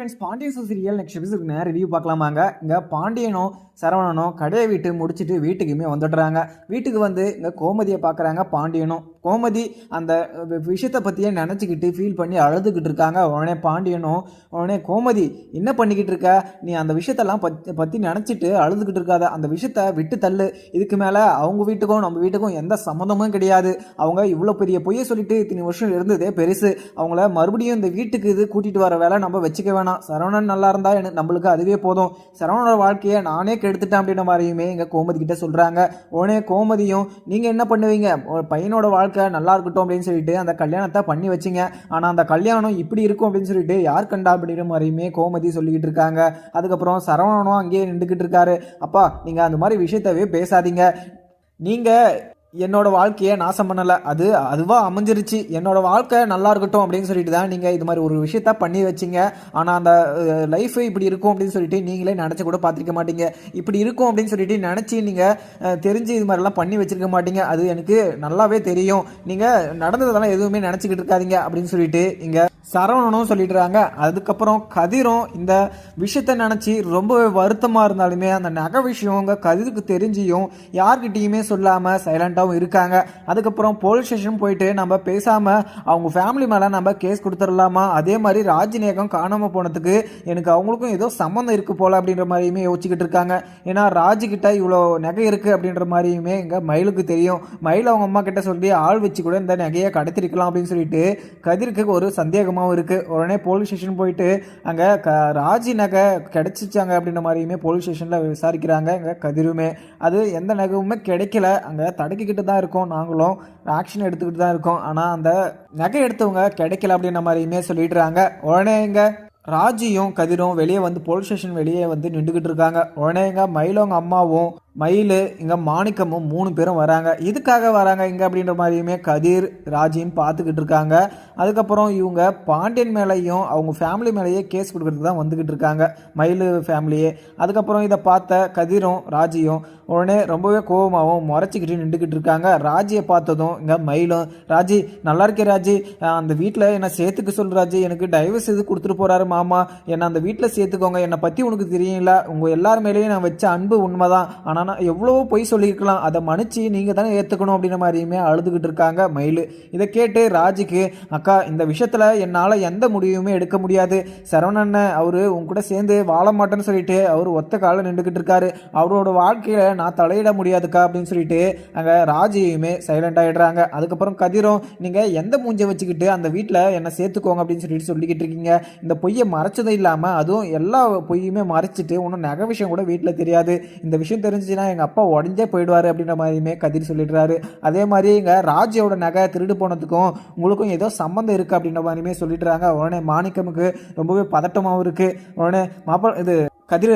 Friends Pandian serial next episode நேரம் review பார்க்கலாமாங்க. இங்கே பாண்டியனும் சரவணனும் கடையை விட்டு முடிச்சுட்டு வீட்டுக்குமே வந்துடுறாங்க. வீட்டுக்கு வந்து இங்கே கோமதியை பார்க்குறாங்க பாண்டியனும் கோமதி அந்த விஷயத்தை பற்றியே நினச்சிக்கிட்டு ஃபீல் பண்ணி அழுதுகிட்டு இருக்காங்க. உடனே பாண்டியனும் உடனே கோமதி என்ன பண்ணிக்கிட்டு இருக்க? நீ அந்த விஷயத்தெல்லாம் பற்றி பற்றி நினச்சிட்டு அழுதுகிட்டு இருக்காத. அந்த விஷயத்த விட்டு தள்ளு. இதுக்கு மேலே அவங்க வீட்டுக்கும் நம்ம வீட்டுக்கும் எந்த சம்மந்தமும் கிடையாது. அவங்க இவ்வளோ பெரிய பொய்யை சொல்லிட்டு இத்தனை வருஷம் இருந்ததே பெருசு. அவங்கள மறுபடியும் இந்த வீட்டுக்கு இது கூட்டிகிட்டு வர வேலை நம்ம வச்சுக்க வேணாம். சரவணன் நல்லா இருந்தால் எனக்கு நம்மளுக்கு அதுவே போதும். சரவணோட வாழ்க்கையை நானே கெடுத்துட்டேன் அப்படின்ற மாதிரியுமே எங்கள் கோமதி கிட்ட சொல்கிறாங்க உடனே கோமதியும் நீங்கள் என்ன பண்ணுவீங்க? ஒரு பையனோட வாழ்க்கை நல்லா இருக்கட்டும் அப்படின்னு சொல்லிட்டு அந்த கல்யாணத்தை பண்ணி வச்சிங்க. ஆனால் அந்த கல்யாணம் இப்படி இருக்கும் அப்படின்னு சொல்லிட்டு யார் கண்டா அப்படின்ற மாதிரியுமே கோமதி சொல்லிக்கிட்டு இருக்காங்க. அதுக்கப்புறம் சரவணனும் அங்கேயே நின்றுக்கிட்டு இருக்காரு. அப்பா நீங்கள் அந்த மாதிரி விஷயத்தவே பேசாதீங்க. நீங்கள் என்னோடய வாழ்க்கையை நாசம் பண்ணலை. அது அதுவாக அமைஞ்சிருச்சு. என்னோடய வாழ்க்கை நல்லா இருக்கட்டும் அப்படின்னு சொல்லிட்டு தான் நீங்கள் இது மாதிரி ஒரு விஷயத்த பண்ணி வச்சிங்க. ஆனால் அந்த லைஃப் இப்படி இருக்கும் அப்படின்னு சொல்லிட்டு நீங்களே நினச்சி கூட பார்த்துருக்க மாட்டீங்க. இப்படி இருக்கும் அப்படின்னு சொல்லிட்டு நினச்சி நீங்கள் தெரிஞ்சு இது மாதிரிலாம் பண்ணி வச்சிருக்க மாட்டீங்க. அது எனக்கு நல்லாவே தெரியும். நீங்கள் நடந்ததெல்லாம் எதுவுமே நினச்சிக்கிட்டு இருக்காதீங்க அப்படின்னு சொல்லிட்டு இங்கே சரவணனும் சொல்லிடுறாங்க. அதுக்கப்புறம் கதிரும் இந்த விஷயத்தை நினச்சி ரொம்பவே வருத்தமாக இருந்தாலுமே அந்த நகை விஷயம் கதிருக்கு தெரிஞ்சியும் யார்கிட்டயுமே சொல்லாமல் சைலண்ட்டாகவும் இருக்காங்க. அதுக்கப்புறம் போலீஸ் ஸ்டேஷன் போயிட்டு நம்ம பேசாமல் அவங்க ஃபேமிலி மேலே நம்ம கேஸ் கொடுத்துடலாமா? அதே மாதிரி ராஜிநேகம் காணாமல் போனதுக்கு எனக்கு அவங்களுக்கும் ஏதோ சம்மந்தம் இருக்குது போல் அப்படின்ற மாதிரியுமே யோசிச்சுக்கிட்டு இருக்காங்க. ஏன்னா ராஜுக்கிட்ட இவ்வளோ நகை இருக்குது அப்படின்ற மாதிரியுமே எங்கள் மயிலுக்கு தெரியும். மயில் அவங்க அம்மா கிட்ட சொல்லி ஆள் வச்சு கூட இந்த நகையை கடத்திருக்கலாம் அப்படின்னு சொல்லிட்டு கதிருக்கு ஒரு பயமாகவும் இருக்குது உடனே போலீஸ் ஸ்டேஷன் போயிட்டு அங்கே க ராஜி நகை கிடச்சிச்சாங்க அப்படின்ற மாதிரியுமே போலீஸ் ஸ்டேஷனில் விசாரிக்கிறாங்க. இங்கே கதிருமே. அது எந்த நகைவுமே கிடைக்கல. அங்கே தடுக்கிக்கிட்டு தான் இருக்கோம் நாங்களும். ஆக்ஷன் எடுத்துக்கிட்டு தான் இருக்கோம். ஆனால் அந்த நகை எடுத்தவங்க கிடைக்கல அப்படின்ற மாதிரியுமே சொல்லிடுறாங்க. உடனே இங்கே ராஜியும் கதிரும் வெளியே வந்து போலீஸ் ஸ்டேஷன் வெளியே வந்து நின்றுக்கிட்டு இருக்காங்க. உடனே எங்க மயிலவங்க அம்மாவும் மயில் இங்கே மாணிக்கமும் மூணு பேரும் வராங்க. இதுக்காக வராங்க இங்கே அப்படின்ற மாதிரியுமே கதிர் ராஜின்னு பார்த்துக்கிட்டு இருக்காங்க. அதுக்கப்புறம் இவங்க பாண்டியன் மேலேயும் அவங்க ஃபேமிலி மேலேயே கேஸ் கொடுக்கறதுக்கு தான் வந்துக்கிட்டு இருக்காங்க. மயில் ஃபேமிலியே அதுக்கப்புறம் இதை பார்த்த கதிரும் ராஜியும் உடனே ரொம்பவே கோபமாகவும் முறைச்சிக்கிட்டு நின்றுக்கிட்டு இருக்காங்க. ராஜியை பார்த்ததும் இங்கே மயிலும் ராஜி நல்லா இருக்கே ராஜி. அந்த வீட்டில் என்னை சேர்த்துக்க சொல் ராஜி. எனக்கு டைவர்ஸ் இது கொடுத்துட்டு போகிறாரு மாமா. என்னை அந்த வீட்டில் சேர்த்துக்கோங்க. என்னை பற்றி உனக்கு தெரியல உங்கள் எல்லார் மேலேயும் நான் வச்ச அன்பு உண்மைதான். ஆனால் ஆனால் எவ்வளவோ பொய் சொல்லியிருக்கலாம். அதை மன்னிச்சு நீங்கள் தானே ஏற்றுக்கணும் அப்படின்ற மாதிரியுமே அழுதுகிட்டு இருக்காங்க மயில். இதை கேட்டு ராஜுக்கு அக்கா இந்த விஷயத்தில் என்னால் எந்த முடிவுமே எடுக்க முடியாது. சரவணன் அவர் உங்க கூட சேர்ந்து வாழ மாட்டேன்னு சொல்லிட்டு அவர் ஒத்த காலில் நின்றுக்கிட்டு இருக்காரு. அவரோட வாழ்க்கையில் நான் தலையிட முடியாதுக்கா அப்படின்னு சொல்லிட்டு அங்கே ராஜியுமே சைலண்ட் ஆகிடுறாங்க அதுக்கப்புறம் கதிரும் நீங்கள் எந்த மூஞ்சை வச்சுக்கிட்டு அந்த வீட்டில் என்னை சேர்த்துக்கோங்க அப்படின்னு சொல்லிட்டு சொல்லிக்கிட்டு இருக்கீங்க. இந்த பொய்யை மறைச்சதும் இல்லாமல் அதுவும் எல்லா பொய்யுமே மறைச்சிட்டு ஒன்றும் நகை விஷயம் கூட வீட்டில் தெரியாது. இந்த விஷயம் தெரிஞ்சு தெரிஞ்சுச்சுன்னா எங்கள் அப்பா உடஞ்சே போயிடுவார் அப்படின்ற மாதிரியுமே கதிர் சொல்லிடுறாரு. அதே மாதிரி இங்கே ராஜியோட நகை திருடு போனதுக்கும் உங்களுக்கும் ஏதோ சம்மந்தம் இருக்குது அப்படின்ற மாதிரியுமே சொல்லிடுறாங்க. உடனே மாணிக்கமுக்கு ரொம்பவே பதட்டமாகவும் இருக்குது உடனே மாப்பிள இது கதிர்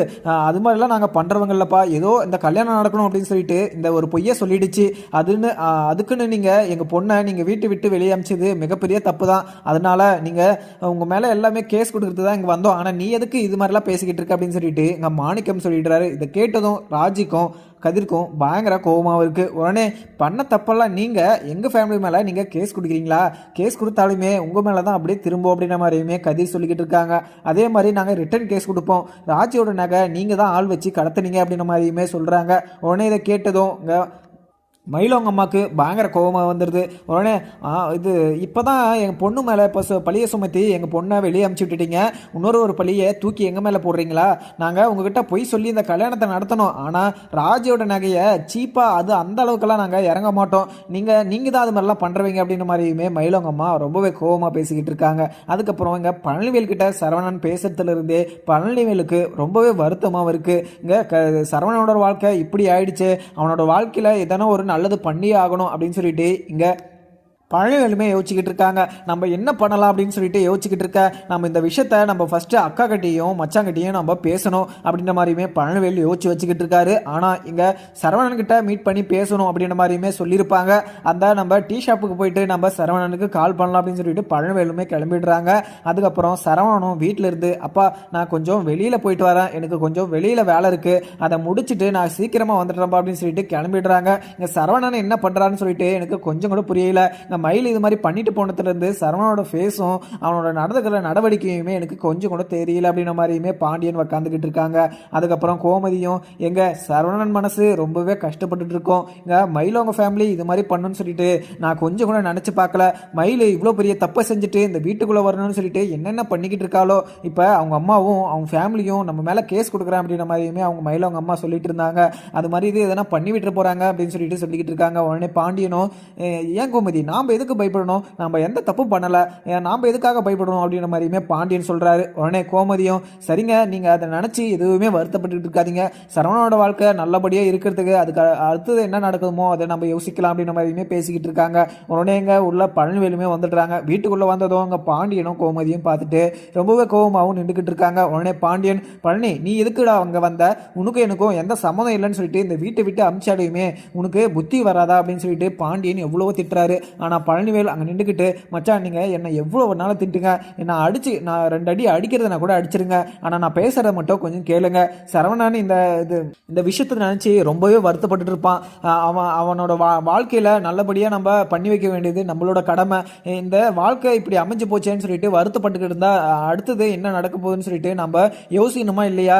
அது மாதிரிலாம் நாங்கள் பண்ணுறவங்களப்பா ஏதோ இந்த கல்யாணம் நடக்கணும் அப்படின்னு சொல்லிட்டு இந்த ஒரு பொய்யை சொல்லிடுச்சு. அதுன்னு அதுக்குன்னு நீங்கள் எங்கள் பொண்ணை நீங்கள் வீட்டு விட்டு வெளியே அமிச்சது மிகப்பெரிய தப்பு தான். அதனால் நீங்கள் உங்கள் மேலே எல்லாமே கேஸ் கொடுக்குறது தான் இங்கே வந்தோம். ஆனால் நீ எதுக்கு இது மாதிரிலாம் பேசிக்கிட்டு இருக்க அப்படின்னு சொல்லிட்டு எங்கள் மாணிக்கம் சொல்லிடுறாரு. இதை கேட்டதும் ராஜிக்கும் கதிர்க்கும் பயங்கர கோபமாக இருக்குது உடனே பண்ண தப்பெல்லாம் நீங்கள் எங்கள் ஃபேமிலி மேலே நீங்கள் கேஸ் கொடுக்குறீங்களா? கேஸ் கொடுத்தாலுமே உங்கள் மேலே தான் அப்படியே திரும்ப அப்படின்ற மாதிரியுமே கதிர் சொல்லிக்கிட்டு இருக்காங்க. அதே மாதிரி நாங்கள் ரிட்டர்ன் கேஸ் கொடுப்போம். ராஜியோட நகை நீங்கள் தான் ஆள் வச்சு கடத்துனீங்க அப்படின்ற மாதிரியுமே சொல்கிறாங்க உடனே இதை கேட்டதும் இங்கே மயிலவங்க அம்மாவுக்கு பயங்கர கோபமாக வந்துடுது உடனே இது இப்போ தான் எங்கள் பொண்ணு மேலே இப்போ சு பழியை சுமத்தி எங்கள் பொண்ணை வெளியே அமுச்சு விட்டுட்டீங்க. இன்னொரு ஒரு பழியை தூக்கி எங்கள் மேலே போடுறீங்களா? நாங்கள் உங்ககிட்ட பொய் சொல்லி இந்த கல்யாணத்தை நடத்தணும். ஆனால் ராஜியோட நகையை சீப்பாக அது அந்த அளவுக்கெல்லாம் நாங்கள் இறங்க மாட்டோம். நீங்கள் நீங்கள் தான் அது மாதிரிலாம் பண்ணுறவங்க அப்படின்ற மாதிரியுமே மயிலவங்க அம்மா ரொம்பவே கோபமாக பேசிக்கிட்டு இருக்காங்க. அதுக்கப்புறம் இங்கே பழனிவேல் கிட்ட சரவணன் பேசுறதுலேருந்தே பழனிவேலுக்கு ரொம்பவே வருத்தமாகவும் இருக்குது இங்கே க சரவணனோட வாழ்க்கை இப்படி ஆயிடுச்சு. அவனோட வாழ்க்கையில் எதனா ஒரு நல்லது பண்ணியே ஆகணும் அப்படின்னு சொல்லிட்டு இங்கே பழனிவேலுமே யோசிச்சுக்கிட்டு இருக்காங்க. நம்ம என்ன பண்ணலாம் அப்படின்னு சொல்லிட்டு யோசிச்சுக்கிட்டு இருக்க. நம்ம இந்த விஷயத்த நம்ம ஃபஸ்ட்டு அக்கா கிட்டேயும் மச்சாங்கிட்டையும் நம்ம பேசணும் அப்படின்ற மாதிரியுமே பழனிவேல் யோசிச்சு வச்சுக்கிட்டு இருக்காரு. ஆனால் இங்கே சரவணன்கிட்ட மீட் பண்ணி பேசணும் அப்படின்ற மாதிரியுமே சொல்லியிருப்பாங்க. அந்த நம்ம டீ ஷாப்புக்கு போயிட்டு நம்ம சரவணனுக்கு கால் பண்ணலாம் அப்படின்னு சொல்லிட்டு பழனிவேலுமே கிளம்பிடுறாங்க. அதுக்கப்புறம் சரவணனும் வீட்டில் இருந்து அப்பா நான் கொஞ்சம் வெளியில் போயிட்டு வரேன். எனக்கு கொஞ்சம் வெளியில் வேலை இருக்குது அதை முடிச்சுட்டு நான் சீக்கிரமாக வந்துடுறேன்ப்பா அப்படின்னு சொல்லிட்டு கிளம்பிடுறாங்க. இங்கே சரவணன் என்ன பண்ணுறான்னு சொல்லிட்டு எனக்கு கொஞ்சம் கூட புரியல. மயில் இது மாதிரி பண்ணிட்டு போனதுலேருந்து சரவணோட ஃபேஸும் அவனோட நடந்துக்கிற நடவடிக்கையுமே எனக்கு கொஞ்சம் கூட தெரியல அப்படின்ற மாதிரியுமே பாண்டியன் உக்காந்துக்கிட்டு இருக்காங்க. அதுக்கப்புறம் கோமதியும் எங்கள் சரவணன் மனசு ரொம்பவே கஷ்டப்பட்டுட்டு இருக்கோம். இங்க மயிலவங்க ஃபேமிலி இது மாதிரி பண்ணுன்னு சொல்லிட்டு நான் கொஞ்சம் கூட நினச்சி பார்க்கல. மயில் இவ்வளோ பெரிய தப்பை செஞ்சுட்டு இந்த வீட்டுக்குள்ளே வரணும்னு சொல்லிட்டு என்னென்ன பண்ணிக்கிட்டு இருக்காளோ இப்போ அவங்க அம்மாவும் அவங்க ஃபேமிலியும் நம்ம மேலே கேஸ் கொடுக்குறேன் அப்படின்ற மாதிரியுமே அவங்க மயில் அவங்க அம்மா சொல்லிட்டு இருந்தாங்க. அது மாதிரி இது எதனா பண்ணி விட்டுற போகிறாங்க அப்படின்னு சொல்லிட்டு சொல்லிக்கிட்டு இருக்காங்க. உடனே பாண்டியனும் ஏன் கோமதி? நாம் எதுக்கு பயப்படணும்? நம்ம எந்த தப்பும் பண்ணலை. நாம் எதுக்காக பயப்படணும் அப்படின்ற மாதிரியுமே பாண்டியன் சொல்கிறாரு உடனே கோமதியும் சரிங்க நீங்கள் அதை நினச்சி எதுவுமே வருத்தப்பட்டு இருக்காதீங்க. சரவணனோட வாழ்க்கை நல்லபடியாக இருக்கிறதுக்கு அதுக்கு அடுத்தது என்ன நடக்குமோ அதை நம்ம யோசிக்கலாம் அப்படின்ற மாதிரியுமே பேசிக்கிட்டு இருக்காங்க. உடனே எங்க உள்ள பழனிவேலுமே வந்துடுறாங்க. வீட்டுக்குள்ளே வந்ததும் அங்கே பாண்டியனும் கோமதியும் பார்த்துட்டு ரொம்பவே கோபமாகவும் நின்றுக்கிட்டு இருக்காங்க. உடனே பாண்டியன் பழனி நீ எதுக்குடா அங்கே வந்த? உனக்கும் எனக்கும் எந்த சம்மதம் இல்லைன்னு சொல்லிட்டு இந்த வீட்டை விட்டு அமிச்சாடையுமே உனக்கு புத்தி வராதா அப்படின்னு சொல்லிட்டு பாண்டியன் எவ்வளவோ திட்டுறாரு. ஆனால் பழனிவேல் அங்கே நின்றுக்கிட்டு மச்சான் நீங்கள் என்னை எவ்வளோ நாளும் திட்டுங்க. என்னை அடிச்சு நான் ரெண்டு அடி அடிக்கிறத கூட அடிச்சிருங்க. ஆனால் நான் பேசுகிறத மட்டும் கொஞ்சம் கேளுங்க. சரவணன் இந்த இது இந்த விஷயத்தை நினச்சி ரொம்பவே வருத்தப்பட்டு இருப்பான். அவன் அவனோட வா வாழ்க்கையில் நல்லபடியாக நம்ம பண்ணி வைக்க வேண்டியது நம்மளோட கடமை. இந்த வாழ்க்கை இப்படி அமைஞ்சு போச்சேன்னு சொல்லிட்டு வருத்தப்பட்டுக்கிட்டு இருந்தால் அடுத்தது என்ன நடக்க போகுதுன்னு சொல்லிட்டு நம்ம யோசிக்கணுமா இல்லையா?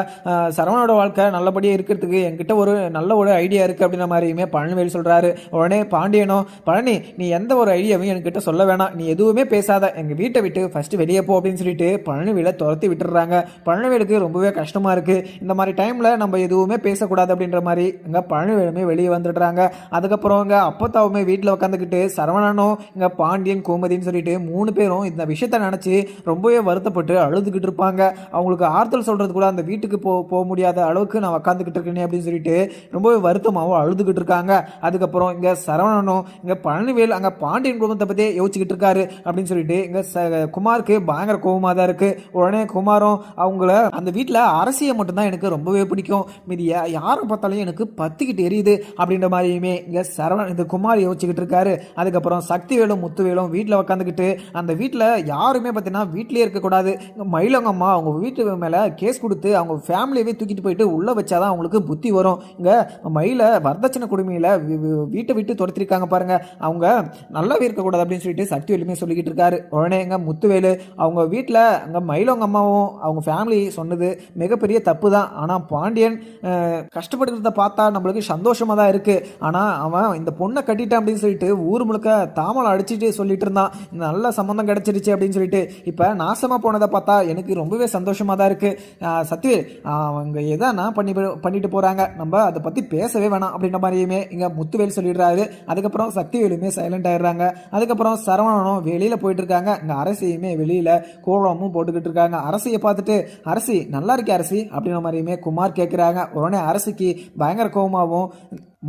சரவணோட வாழ்க்கை நல்லபடியாக இருக்கிறதுக்கு என்கிட்ட ஒரு நல்ல ஒரு ஐடியா இருக்குது அப்படின்ற மாதிரியுமே பழனிவேல் சொல்கிறாரு உடனே பாண்டியனோ பழனி நீ எந்த ஒரு ஐடியாவையும் என்கிட்ட சொல்ல வேணாம். நீ எதுவுமே பேசாத. எங்கள் வீட்டை விட்டு ஃபஸ்ட்டு வெளியே போ அப்படின்னு சொல்லிட்டு பழனிவேலை துரத்தி விட்டுடுறாங்க. பழனிவேலுக்கு ரொம்பவே கஷ்டமாக இருக்குது இந்த மாதிரி டைமில் நம்ம எதுவுமே பேசக்கூடாது அப்படின்ற மாதிரி இங்கே பழனிவேலுமே வெளியே வந்துடுறாங்க. அதுக்கப்புறம் இங்கே அப்பத்தாவுமே வீட்டில் உட்காந்துக்கிட்டு சரவணனும் இங்கே பாண்டியன் கோமதின்னு சொல்லிட்டு மூணு பேரும் இந்த விஷயத்தை நினச்சி ரொம்பவே வருத்தப்பட்டு அழுதுகிட்டு இருப்பாங்க. அவங்களுக்கு ஆறுதல் சொல்கிறது கூட அந்த வீட்டுக்கு போ போக முடியாத அளவுக்கு நான் உட்காந்துக்கிட்டு இருக்கேனே அப்படின்னு சொல்லிட்டு ரொம்பவே வருத்தமாகவும் அழுதுகிட்டு இருக்காங்க. அதுக்கப்புறம் இங்கே சரவணனும் இங்கே பழனிவேல் அங்கே பாண்டியன் குடும்பத்தை பற்றியே யோசிச்சுக்கிட்டு இருக்காரு அப்படின்னு சொல்லிட்டு இங்கே குமாருக்கு பயங்கர கோபமாக தான் இருக்குது உடனே குமாரும் அவங்கள அந்த வீட்டில் அரசியை மட்டும்தான் எனக்கு ரொம்பவே பிடிக்கும். மீதி யாரை பார்த்தாலும் எனக்கு பத்துக்கிட்டு எரியுது அப்படின்ற மாதிரியுமே இங்கே சரவணன் இந்த குமார் யோசிச்சுக்கிட்டு இருக்காரு. அதுக்கப்புறம் சக்திவேலும் முத்துவேலும் வீட்டில் உட்காந்துக்கிட்டு அந்த வீட்டில் யாருமே பார்த்தீங்கன்னா வீட்டிலேயே இருக்கக்கூடாது மயிலவங்க அம்மா அவங்க வீட்டு மேலே கேஸ் கொடுத்து அவங்க ஃபேமிலியவே தூக்கிட்டு போயிட்டு உள்ளே வச்சாதான் அவங்களுக்கு புத்தி வரும். இங்கே மயில வரதட்சணை குடுமையில் வீட்டை விட்டு துரத்திருக்காங்க பாருங்கள் அவங்க நல்லாவே இருக்கக்கூடாது அப்படின்னு சொல்லிட்டு சக்திவேலுமே சொல்லிக்கிட்டு இருக்காரு. உடனே எங்கள் முத்துவேலு அவங்க வீட்டில் அங்கே மயிலவங்க அம்மாவும் அவங்க ஃபேமிலி சொன்னது மிகப்பெரிய தப்பு தான் ஆனால் பாண்டியன் கஷ்டப்படுகிறத பார்த்தா நம்மளுக்கு சந்தோஷமாக தான் இருக்குது ஆனால் அவன் இந்த பொண்ணை கட்டிட்டான் அப்படின்னு சொல்லிட்டு ஊர் முழுக்க தாமலை அடிச்சுட்டு சொல்லிட்டு இருந்தான். நல்ல சம்மந்தம் கிடச்சிருச்சு அப்படின்னு சொல்லிட்டு இப்போ நாசமாக போனதை பார்த்தா எனக்கு ரொம்பவே சந்தோஷமாக தான் இருக்குது சத்யவேல் அவங்க எதானா பண்ணி பண்ணிட்டு போகிறாங்க நம்ம அதை பற்றி பேசவே வேணாம் அப்படின்ற மாதிரியுமே இங்கே முத்துவேல் சொல்லிடுறாரு. அதுக்கப்புறம் சக்திவேலுமே சைலண்ட் ஆயிடுறாங்க. அதுக்கப்புறம் சரவணனும் வெளியில் போயிட்டு இருக்காங்க இங்கே அரசியுமே வெளியில் கோலமும் போட்டுக்கிட்டு இருக்காங்க. அரசியை பார்த்துட்டு அரசி நல்லா இருக்கே அரசி அப்படின்ற மாதிரியுமே குமார் கேட்குறாங்க உடனே அரசிக்கு பயங்கர கோபமாகவும்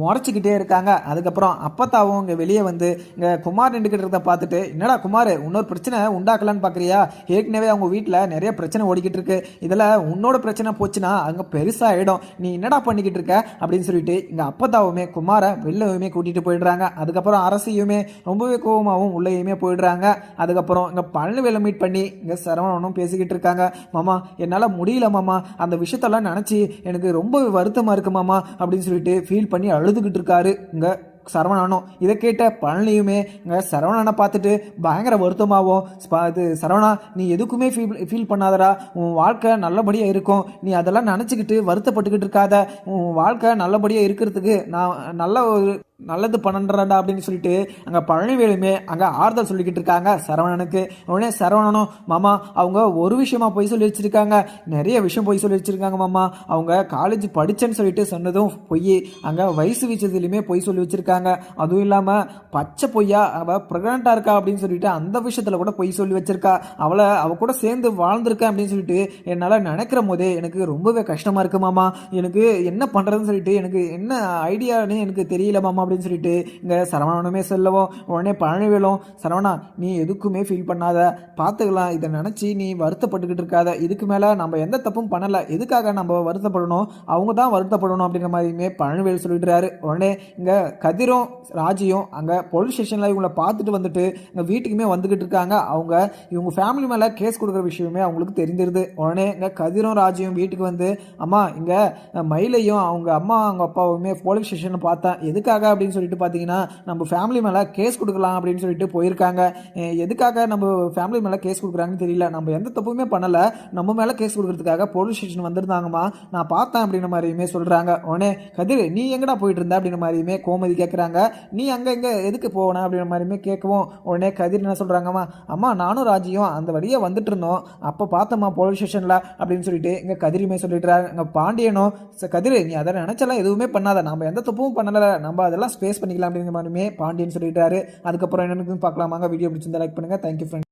முறைச்சிக்கிட்டே இருக்காங்க. அதுக்கப்புறம் அப்பத்தாவும் இங்கே வெளியே வந்து இங்கே குமார் நின்றுக்கிட்டு இருக்கிறத பார்த்துட்டு என்னடா குமார் இன்னொரு பிரச்சனை உண்டாக்கலான்னு பார்க்குறியா ஏற்கனவே அவங்க வீட்டில் நிறைய பிரச்சனை ஓடிக்கிட்டு இருக்கு. இதில் உன்னோட பிரச்சனை போச்சுன்னா அங்கே பெருசாக ஆகிடும் நீ என்னடா பண்ணிக்கிட்டு இருக்க? அப்படின்னு சொல்லிட்டு இங்கே அப்பத்தாவுமே குமாரை வெளிலவுமே கூட்டிகிட்டு போயிடுறாங்க. அதுக்கப்புறம் அரசியுமே ரொம்பவே கோபமாகவும் உள்ளேயுமே போயிடுறாங்க. அதுக்கப்புறம் இங்கே பழனிவேலை மீட் பண்ணி இங்கே சரவணனும் பேசிக்கிட்டு இருக்காங்க. மாமா என்னால் முடியல மாமா. அந்த விஷயத்தெல்லாம் நினச்சி எனக்கு ரொம்ப வருத்தமாக இருக்கு மாமா. அப்படின்னு சொல்லிட்டு ஃபீல் பண்ணி அழுதுகிட்டு இருக்காரு இங்கே சரவணனும் இதை கேட்ட பழனியுமே இங்கே சரவணனை பார்த்துட்டு பயங்கர வருத்தமாகவும் அது இது சரவணா நீ எதுக்குமே ஃபீல் ஃபீல் பண்ணாதடா. உன் வாழ்க்கை நல்லபடியாக இருக்கும். நீ அதெல்லாம் நினச்சிக்கிட்டு வருத்தப்பட்டுக்கிட்டு இருக்காத உன் வாழ்க்கை நல்லபடியாக இருக்கிறதுக்கு நான் நல்ல ஒரு நல்லது பண்ணுறடா அப்படின்னு சொல்லிட்டு அங்கே பழனிவேலுமே அங்கே ஆறுதல் சொல்லிக்கிட்டு இருக்காங்க. சரவணனுக்கு. உடனே சரவணனும் மாமா அவங்க ஒரு விஷயமா போய் சொல்லி வச்சிருக்காங்க. நிறைய விஷயம் போய் சொல்லி வச்சிருக்காங்க மாமா. அவங்க காலேஜ் படித்தேன்னு சொல்லிட்டு சொன்னதும் பொய். அங்கே வயசு வீச்சதுலையுமே பொய் சொல்லி வச்சுருக்காங்க. அதுவும் இல்லாமல் பச்சை பொய்யா? அவள் ப்ரெக்னெண்ட்டாக இருக்கா? அப்படின்னு சொல்லிட்டு அந்த விஷயத்தில் கூட பொய் சொல்லி வச்சிருக்கா. அவளை அவள் கூட சேர்ந்து வாழ்ந்திருக்கேன் அப்படின்னு சொல்லிட்டு என்னால் நினைக்கிற போதே எனக்கு ரொம்பவே கஷ்டமாக இருக்கு மாமா. எனக்கு என்ன பண்ணுறதுன்னு சொல்லிட்டு எனக்கு என்ன ஐடியான்னு எனக்கு தெரியல மாமா. அப்படின்னு சொல்லிட்டு இங்கே சரவணனுமே செல்லவும் உடனே பழனிவேலும் சரவணா நீ எதுக்குமே ஃபீல் பண்ணாத. பார்த்துக்கலாம் இதை நினச்சி நீ வருத்தப்பட்டுக்கிட்டு இருக்காத. இதுக்கு மேலே நம்ம எந்த தப்பும் பண்ணலை. எதுக்காக நம்ம வருத்தப்படணும்? அவங்க தான் வருத்தப்படணும் அப்படிங்கிற மாதிரியுமே பழனிவேல் சொல்லிடுறாரு. உடனே இங்கே கதிரும் ராஜியும் அங்கே போலீஸ் ஸ்டேஷனில் இவங்களை பார்த்துட்டு வந்துட்டு இங்கே வீட்டுக்குமே வந்துக்கிட்டு இருக்காங்க. அவங்க இவங்க ஃபேமிலி மேலே கேஸ் கொடுக்குற விஷயமே அவங்களுக்கு தெரிஞ்சிருது. உடனே இங்கே கதிரும் ராஜியும் வீட்டுக்கு வந்து அம்மா இங்கே மயிலையும் அவங்க அம்மா அவங்க அப்பாவுமே போலீஸ் ஸ்டேஷனில் பார்த்தேன். எதுக்காக அப்படின்னு சொல்லிட்டு பார்த்தீங்கன்னா நம்ம ஃபேமிலி மேலே கேஸ் கொடுக்கலாம் அப்படின்னு சொல்லிட்டு போயிருக்காங்க. எதுக்காக நம்ம ஃபேமிலி மேலே கேஸ் கொடுக்குறாங்கன்னு தெரியல. நம்ம எந்த தப்புமே பண்ணலை. நம்ம மேலே கேஸ் கொடுக்குறதுக்காக போலீஸ் ஸ்டேஷன் வந்திருந்தாங்கம்மா. நான் பார்த்தேன் அப்படின்ற மாதிரியுமே சொல்கிறாங்க உடனே கதிர் நீ எங்கடா போயிட்டு இருந்த? அப்படின்ற மாதிரியுமே கோமதி கேட்குறாங்க நீ அங்கே எங்கே எதுக்கு போன? அப்படின்ற மாதிரியுமே கேட்கவும் உடனே கதிர் என்ன சொல்கிறாங்கம்மா அம்மா நானும் ராஜியும் அந்த வழியாக வந்துட்டு இருந்தோம். அப்போ பார்த்தம்மா போலீஸ் ஸ்டேஷனில் அப்படின்னு சொல்லிட்டு இங்கே கதிரியுமே சொல்லிட்டுறாங்க இங்கே பாண்டியனும் கதிர் நீ அதை நினச்செல்லாம் எதுவுமே பண்ணாத. நம்ம எந்த தப்பும் பண்ணலை. நம்ம அதெல்லாம் ஸ்பேஸ் பண்ணிக்கலாம் அப்படிங்கிற மாதிரியுமே பாண்டியன் சொல்லிட்டாரு. அதுக்கப்புறம் என்னன்னு பார்க்கலாமாங்க. வீடியோ பிடிச்சிருந்தா லைக் பண்ணுங்கள் தேங்க்யூ ஃப்ரெண்ட்